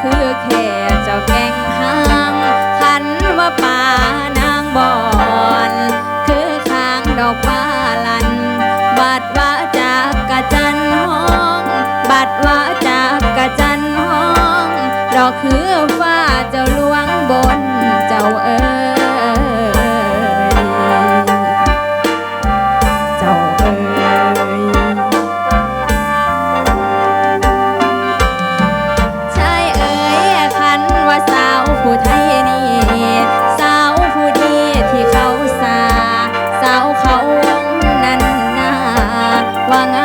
คือแค่เจ้าแก่งหางขันว่าป่านางบอนคือทางดอกฟ้าลัน บัดว่าจากกะจันห้อง บัดว่าจากกะจันห้อง ดอกคือฟ้าเจ้าลวงบนเจ้าเอ๋ lapangan